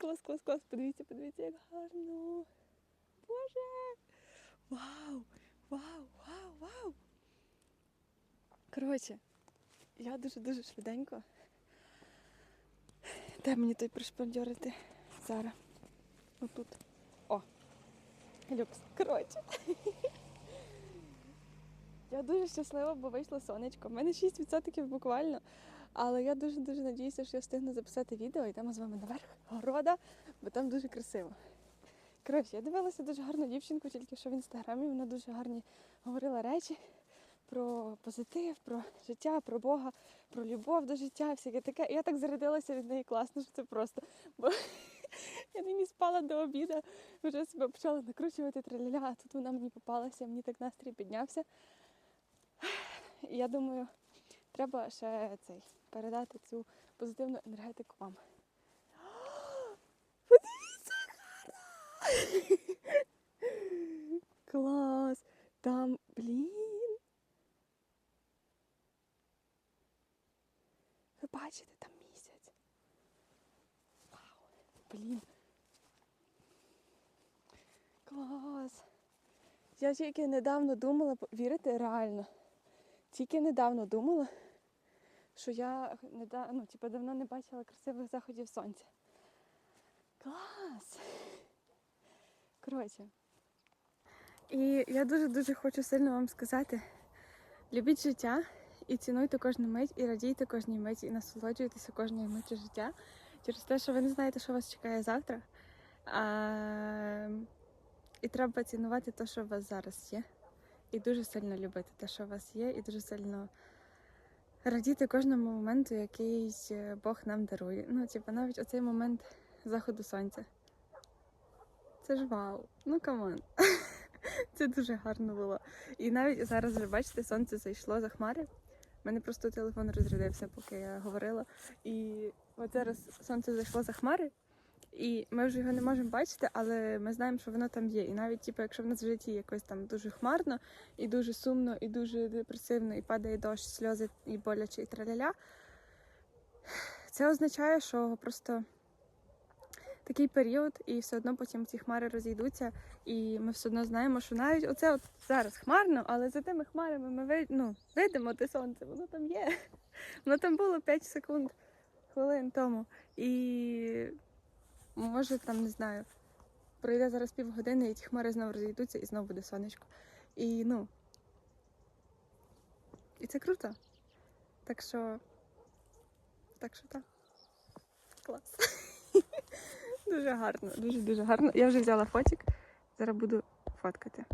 клас, клас, клас. Подивіться, подивіться, як гарно. Боже. Вау! Вау, вау, вау. Коротше, я дуже-дуже швиденько. Де мені той пришпандьорити зараз? Отут. О! Люкс. Коротше. Я дуже щаслива, бо вийшло сонечко. У мене 6% буквально. Але я дуже-дуже надіюся, що я встигну записати відео і йдемо з вами наверх города, бо там дуже красиво. Коротше, я дивилася дуже гарну дівчинку, тільки що в інстаграмі вона дуже гарні говорила речі про позитив, про життя, про Бога, про любов до життя, всяке таке. І я так зарядилася від неї класно, що це просто. Бо я нині спала до обіду, вже себе почала накручувати траляля, а тут вона мені попалася, мені так настрій піднявся. І я думаю, треба ще цей передати цю позитивну енергетику вам. Подивіться! Клас! Там, блін. Ви бачите, там місяць. Вау! Блін. Клас! Я тільки недавно думала, вірите, реально. Тільки недавно думала, що я неда... ну, типу, давно не бачила красивих заходів сонця. Клас! Коротше. І я дуже-дуже хочу сильно вам сказати: любіть життя і цінуйте кожну мить, і радійте кожній миті, і насолоджуйтеся кожною миттю життя через те, що ви не знаєте, що вас чекає завтра. А... І треба цінувати те, що у вас зараз є. І дуже сильно любити те, що у вас є, і дуже сильно радіти кожному моменту, який е, Бог нам дарує. Ну, типу, навіть оцей момент заходу сонця. Це ж вау. Ну камон. Це дуже гарно було. І навіть зараз вже бачите, сонце зайшло за хмари. У мене просто телефон розрядився, поки я говорила. І от зараз сонце зайшло за хмари, і ми вже його не можемо бачити, але ми знаємо, що воно там є. І навіть, типу, якщо в нас в житті якось там дуже хмарно, і дуже сумно, і дуже депресивно, і падає дощ, сльози, і боляче, і траляля, це означає, що просто такий період, і все одно потім ці хмари розійдуться, і ми все одно знаємо, що навіть оце от зараз хмарно, але за тими хмарами ми ви- ну, видимо те сонце, воно там є. Воно там було 5 секунд, хвилин тому. І може там, не знаю, пройде зараз півгодини, і ті хмари знову розійдуться, і знову буде сонечко. І ну. І це круто. Так що. Так що так. Клас. Дуже гарно, дуже-дуже гарно. Я вже взяла фотик. Зараз буду фоткати.